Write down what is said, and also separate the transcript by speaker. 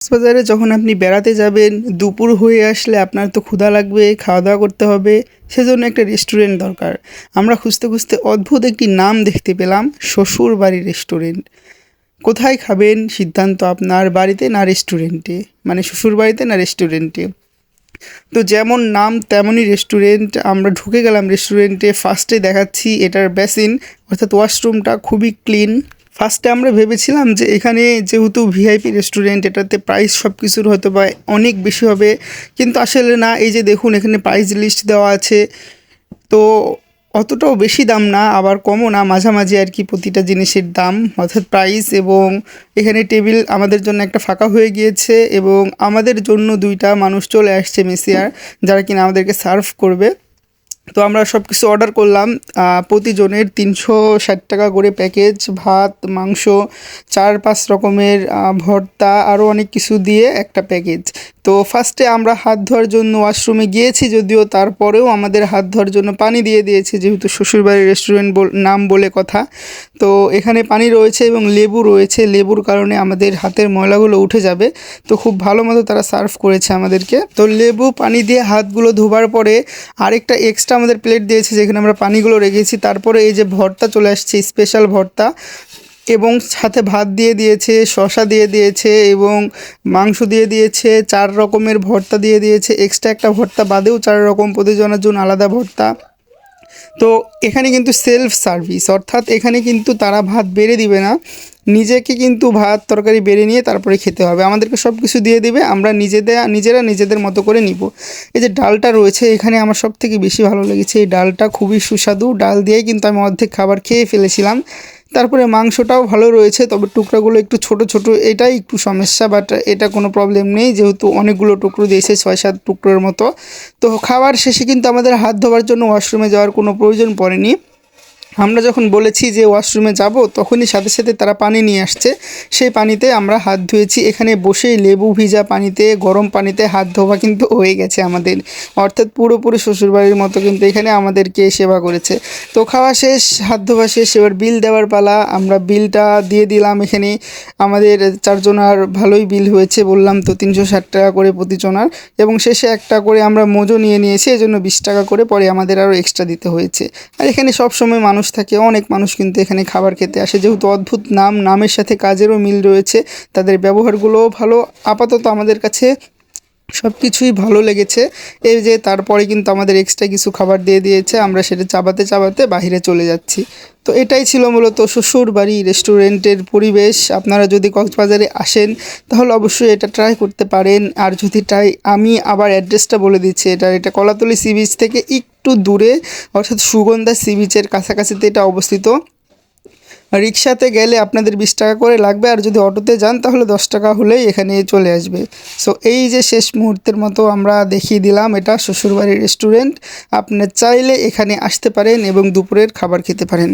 Speaker 1: কক্সবাজারে যখন আপনি বেড়াতে যাবেন, দুপুর হয়ে আসলে আপনার তো ক্ষুধা লাগবে খাওয়া দাওয়া করতে হবে, সেজন্য একটা রেস্টুরেন্ট দরকার। আমরা খুঁজতে খুঁজতে অদ্ভুত একটি নাম দেখতে পেলাম শ্বশুর বাড়ি রেস্টুরেন্ট কোথায় খাবেন? সিদ্ধান্ত আপনার বাড়িতে না রেস্টুরেন্টে মানে শ্বশুর বাড়িতে না রেস্টুরেন্টে তো যেমন নাম তেমনই রেস্টুরেন্ট আমরা ঢুকে গেলাম রেস্টুরেন্টে ফার্স্টে দেখাচ্ছি এটার বেসিন অর্থাৎ ওয়াশরুমটা খুবই ক্লিন ফার্স্টে আমরা ভেবেছিলাম যে এখানে যেহেতু ভিআইপি রেস্টুরেন্ট এটাতে প্রাইস সব কিছুর হয়তো বা অনেক বেশি হবে। কিন্তু আসলে না, এই যে দেখুন, এখানে প্রাইস লিস্ট দেওয়া আছে। তো অতটাও বেশি দাম না, আবার কমও না, মাঝামাঝি আর কি প্রতিটা জিনিসের দাম, অর্থাৎ প্রাইস এবং এখানে টেবিল আমাদের জন্য একটা ফাঁকা হয়ে গিয়েছে এবং আমাদের জন্য দুইটা মানুষ চলে আসছে মেসিয়ার যারা কিনা আমাদেরকে সার্ভ করবে। তো আমরা সব কিছু অর্ডার করলাম প্রতিজনের তিনশো ষাট টাকা করে প্যাকেজ ভাত, মাংস, চার পাঁচ রকমের ভর্তা আরও অনেক কিছু দিয়ে একটা প্যাকেজ তো ফার্স্টে আমরা হাত ধোয়ার জন্য ওয়াশরুমে গিয়েছি যদিও তারপরেও আমাদের হাত ধোয়ার জন্য পানি দিয়ে দিয়েছে, যেহেতু শ্বশুরবাড়ির রেস্টুরেন্ট নাম বলে কথা। তো এখানে পানি রয়েছে এবং লেবু রয়েছে, লেবুর কারণে আমাদের হাতের ময়লাগুলো উঠে যাবে। তো খুব ভালো মতো তারা সার্ভ করেছে আমাদেরকে। তো লেবু, পানি দিয়ে হাতগুলো ধোবার পরে আরেকটা এক্সট্রা আমাদের প্লেট দিয়েছে, যেখানে আমরা পানিগুলো রেখেছি। তারপরে এই যে ভর্তা চলে আসছে স্পেশাল ভর্তা। এবং সাথে ভাত দিয়ে দিয়েছে, শসা দিয়ে দিয়েছে এবং মাংস দিয়ে দিয়েছে, চার রকমের ভর্তা দিয়ে দিয়েছে এক্সট্রা একটা ভর্তা বাদেও চার রকম, প্রতিজনের জন্য আলাদা ভর্তা। তো এখানে কিন্তু সেলফ সার্ভিস অর্থাৎ এখানে কিন্তু তারা ভাত বেড়ে দিবে না। নিজেকে কিন্তু ভাত, তরকারি বেড়ে নিয়ে তারপরে খেতে হবে। আমাদেরকে সব কিছু দিয়ে দিবে, আমরা নিজেদের, নিজেরা নিজেদের মতো করে নিব। এই যে ডালটা রয়েছে, এখানে আমার সব থেকে বেশি ভালো লেগেছে। এই ডালটা খুবই সুস্বাদু। ডাল দিয়েই কিন্তু আমি অর্ধেক খাবার খেয়ে ফেলেছিলাম। তারপরে মাংসটাও ভালো রয়েছে, তবে টুকরাগুলো একটু ছোট ছোট, এটাই একটু সমস্যা বাট এটা কোনো প্রবলেম নেই, যেহেতু অনেকগুলো টুকরো দিয়েছে ছয় সাত টুকরোর মতো। তো খাবার শেষে কিন্তু আমাদের হাত ধোয়ার জন্য ওয়াশরুমে যাওয়ার কোনো প্রয়োজন পড়েনি। আমরা যখন বলেছি যে ওয়াশরুমে যাব, তখনই সাথে সাথে তারা পানি নিয়ে আসছে। সেই পানিতে আমরা হাত ধুয়েছি। এখানে বসেই লেবু ভিজা পানিতে, গরম পানিতে হাত ধোয়া কিন্তু হয়ে গেছে আমাদের। অর্থাৎ পুরোপুরি শ্বশুরবাড়ির মতো কিন্তু এখানে আমাদেরকে সেবা করেছে। তো খাওয়া শেষ, হাত ধোয়া শেষ, এবার বিল দেওয়ার পালা। আমরা বিলটা দিয়ে দিলাম এখানে। আমাদের চারজনার ভালোই বিল হয়েছে বললাম তো, তিনশো ষাট টাকা করে প্রতিজনার এবং শেষে একটা করে আমরা মোজো নিয়ে নিয়েছি, এজন্য বিশ টাকা করে পরে আমাদের আরও এক্সট্রা দিতে হয়েছে। আর এখানে সব সময় মানুষ থাকে, অনেক মানুষ কিন্তু এখানে খাবার খেতে আসে। যেহেতু অদ্ভুত নাম, নামের সাথে কাজেরও মিল রয়েছে, তাদের ব্যবহারগুলোও ভালো। আপাতত আমাদের কাছে সব কিছুই ভালো লেগেছে। এই যে তারপরে কিন্তু আমাদের এক্সট্রা কিছু খাবার দিয়ে দিয়েছে, আমরা সেটা চাবাতে চাবাতে বাইরে চলে যাচ্ছি। তো এটাই ছিল মূলত শ্বশুর বাড়ি রেস্টুরেন্টের পরিবেশ। আপনারা যদি কক্সবাজারে আসেন, তাহলে অবশ্যই এটা ট্রাই করতে পারেন। আর যদি ট্রাই আমি আবার অ্যাড্রেসটা বলে দিচ্ছি, এটা এটা কলাতলি সি বিচ থেকে একটু দূরে, অর্থাৎ সুগন্ধা সি বিচের কাছাকাছিতে এটা অবস্থিত। রিক্সাতে গেলে আপনাদের বিশ টাকা করে লাগবে, আর যদি অটোতে যান তাহলে দশ টাকা হলেই এখানে চলে আসবে। সো এই যে শেষ মুহূর্তের মতো আমরা দেখিয়ে দিলাম, এটা শ্বশুরবাড়ির রেস্টুরেন্ট আপনি চাইলে এখানে আসতে পারেন এবং দুপুরের খাবার খেতে পারেন।